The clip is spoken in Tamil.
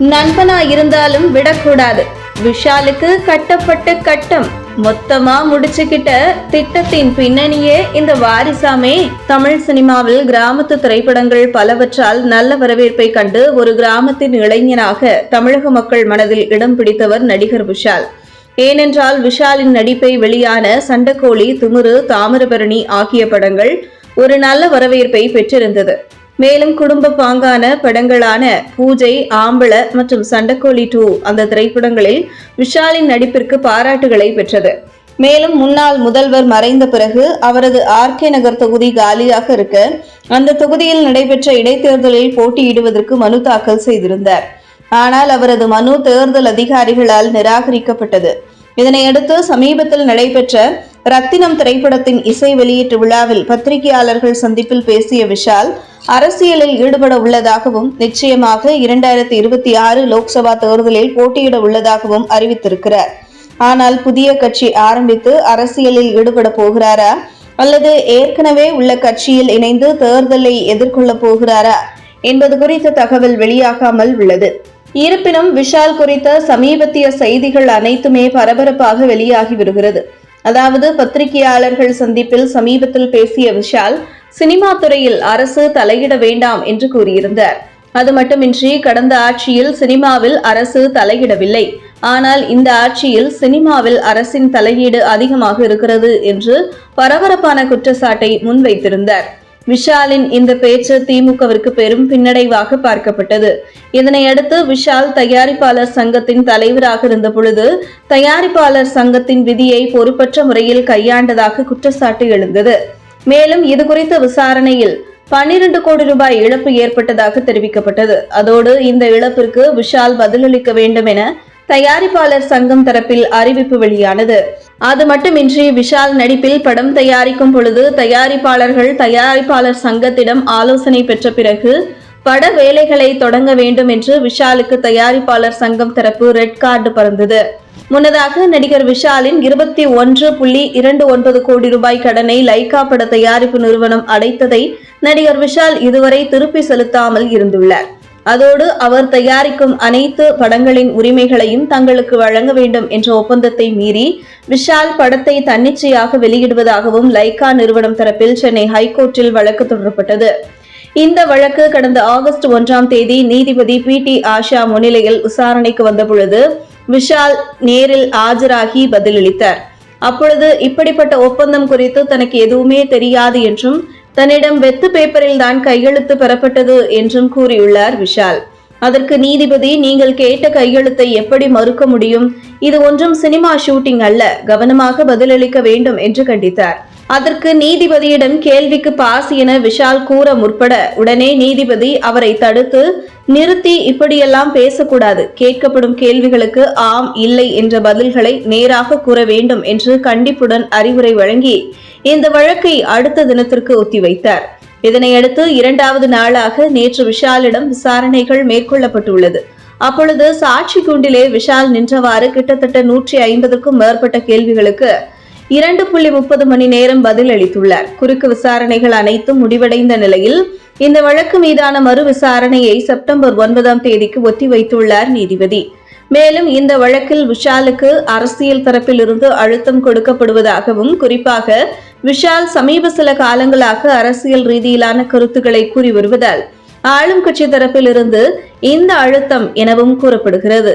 நண்பனா இருந்தாலும் விடக்கூடாது. விஷாலுக்கு கட்டப்பட்ட கட்டம் மொத்தமா முடிச்சுக்கிட்ட திட்டத்தின் பின்னணியே இந்த வாரிசாமே. தமிழ் சினிமாவில் கிராமத்து திரைப்படங்கள் பலவற்றால் நல்ல வரவேற்பை கண்டு ஒரு கிராமத்தின் இளைஞனாக தமிழக மக்கள் மனதில் இடம் பிடித்தவர் நடிகர் விஷால். ஏனென்றால் விஷாலின் நடிப்பை வெளியான சண்டக்கோழி துமுறு தாமிரபரணி ஆகிய படங்கள் ஒரு நல்ல வரவேற்பை பெற்றிருந்தது. மேலும் குடும்ப பாங்கான படங்களான பூஜை ஆம்பள மற்றும் சண்டக்கோழி டூ அந்த திரைப்படங்களில் விஷாலின் நடிப்பிற்கு பாராட்டுகளை பெற்றது. மேலும் முன்னாள் முதல்வர் மறைந்த பிறகு அவரது ஆர்கே நகர் தொகுதி காலியாக இருக்க அந்த தொகுதியில் நடைபெற்ற இடைத்தேர்தலில் போட்டியிடுவதற்கு மனு தாக்கல் செய்திருந்தார். ஆனால் அவரது மனு தேர்தல் அதிகாரிகளால் நிராகரிக்கப்பட்டது. இதனையடுத்து சமீபத்தில் நடைபெற்ற ரத்தினம் திரைப்படத்தின் இசை வெளியீட்டு விழாவில் பத்திரிகையாளர்கள் சந்திப்பில் பேசிய விஷால் அரசியலில் ஈடுபட உள்ளதாகவும் நிச்சயமாக இரண்டாயிரத்தி இருபத்தி ஆறு லோக்சபா தேர்தலில் போட்டியிட உள்ளதாகவும் அறிவித்திருக்கிறார். ஆனால் புதிய கட்சி ஆரம்பித்து அரசியலில் ஈடுபட போகிறாரா? அல்லது ஏற்கனவே உள்ள கட்சியில் இணைந்து தேர்தலை எதிர்கொள்ளப் போகிறாரா? என்பது குறித்த தகவல் வெளியாகாமல் உள்ளது. இருப்பினும் விஷால் குறித்த சமீபத்திய செய்திகள் அனைத்துமே பரபரப்பாக வெளியாகி வருகிறது. அதாவது பத்திரிகையாளர்கள் சந்திப்பில் சமீபத்தில் பேசிய விஷால் சினிமா துறையில் அரசு தலையிட வேண்டாம் என்று கூறியிருந்தார். அது மட்டுமின்றி கடந்த ஆட்சியில் சினிமாவில் அரசு தலையிடவில்லை. ஆனால் இந்த ஆட்சியில் சினிமாவில் அரசின் தலையீடு அதிகமாக இருக்கிறது என்று பரபரப்பான குற்றச்சாட்டை முன்வைத்திருந்தார். விஷாலின் இந்த பேச்சு திமுகவிற்கு பெரும் பின்னடைவாக பார்க்கப்பட்டது. இதனையடுத்து விஷால் தயாரிப்பாளர் சங்கத்தின் தலைவராக இருந்த பொழுது தயாரிப்பாளர் சங்கத்தின் விதியை பொறுப்பற்ற முறையில் கையாண்டதாக குற்றச்சாட்டு எழுந்தது. மேலும் இது குறித்த விசாரணையில் பன்னிரண்டு கோடி ரூபாய் இழப்பு ஏற்பட்டதாக தெரிவிக்கப்பட்டது. அதோடு இந்த இழப்பிற்கு விஷால் பதிலளிக்க வேண்டும் என தயாரிப்பாளர் சங்கம் தரப்பில் அறிவிப்பு வெளியானது. அது மட்டுமின்றி விஷால் நடிப்பில் படம் தயாரிக்கும் பொழுது தயாரிப்பாளர்கள் தயாரிப்பாளர் சங்கத்திடம் ஆலோசனை பெற்ற பிறகு பட வேலைகளை தொடங்க வேண்டும் என்று விஷாலுக்கு தயாரிப்பாளர் சங்கம் தரப்பு ரெட் கார்டு பறந்தது. முன்னதாக நடிகர் விஷாலின் இருபத்தி ஒன்று புள்ளி இரண்டு ஒன்பது கோடி ரூபாய் கடனை லைகா பட தயாரிப்பு நிறுவனம் அடைத்ததை நடிகர் விஷால் இதுவரை திருப்பி செலுத்தாமல் இருந்துள்ளார். அதோடு அவர் தயாரிக்கும் அனைத்து படங்களின் உரிமைகளையும் தங்களுக்கு வழங்க வேண்டும் என்ற ஒப்பந்தத்தை மீறி விஷால் படத்தை தன்னிச்சையாக வெளியிடுவதாகவும் லைகா நிறுவனம் தரப்பில் சென்னை ஹைகோர்ட்டில் வழக்கு தொடரப்பட்டது. இந்த வழக்கு கடந்த ஆகஸ்ட் ஒன்றாம் தேதி நீதிபதி பி டி ஆஷா முன்னிலையில் விசாரணைக்கு வந்தபொழுது விஷால் நேரில் ஆஜராகி பதிலளித்தார். அப்பொழுது இப்படிப்பட்ட ஒப்பந்தம் குறித்து தனக்கு எதுவுமே தெரியாது என்றும் தன்னிடம் வெத்து பேப்பரில் தான் கையெழுத்து பெறப்பட்டது என்றும் கூறியுள்ளார் விஷால். அதற்கு நீதிபதி நீங்கள் கேட்ட கையெழுத்தை எப்படி மறுக்க முடியும்? இது ஒன்றும் சினிமா ஷூட்டிங் அல்ல. கவனமாக பதிலளிக்க வேண்டும் என்று கண்டித்தார். அதற்கு நீதிபதியிடம் கேள்விக்கு பாஸ் என விஷால் கூற முற்பட உடனே நீதிபதி அவரை தடுத்து நிறுத்தி இப்படியெல்லாம் பேசக்கூடாது. கேட்கப்படும் கேள்விகளுக்கு ஆம் இல்லை என்ற பதில்களை நேராக கூற வேண்டும் என்று கண்டிப்புடன் அறிவுரை வழங்கி இந்த வழக்கை அடுத்த தினத்திற்கு ஒத்திவைத்தார். இதனையடுத்து இரண்டாவது நாளாக நேற்று விஷாலிடம் விசாரணைகள் மேற்கொள்ளப்பட்டுள்ளது. அப்பொழுது சாட்சி குண்டிலே விஷால் நின்றவாறு கிட்டத்தட்ட நூற்றி ஐம்பதுக்கும் மேற்பட்ட கேள்விகளுக்கு இரண்டு புள்ளி முப்பது மணி நேரம் பதில் அளித்துள்ளார் குறுக்கு விசாரணைகள் அனைத்தும் முடிவடைந்த நிலையில் இந்த வழக்கு மீதான மறு விசாரணையை செப்டம்பர் ஒன்பதாம் தேதிக்கு ஒத்திவைத்துள்ளார் நீதிபதி. மேலும் இந்த வழக்கில் விஷாலுக்கு அரசியல் தரப்பிலிருந்து அழுத்தம் கொடுக்கப்படுவதாகவும் குறிப்பாக விஷால் சமீப சில காலங்களாக அரசியல் ரீதியிலான கருத்துக்களை கூறி வருவதால் ஆளும் கட்சி தரப்பிலிருந்து இந்த அழுத்தம் எனவும் கூறப்படுகிறது.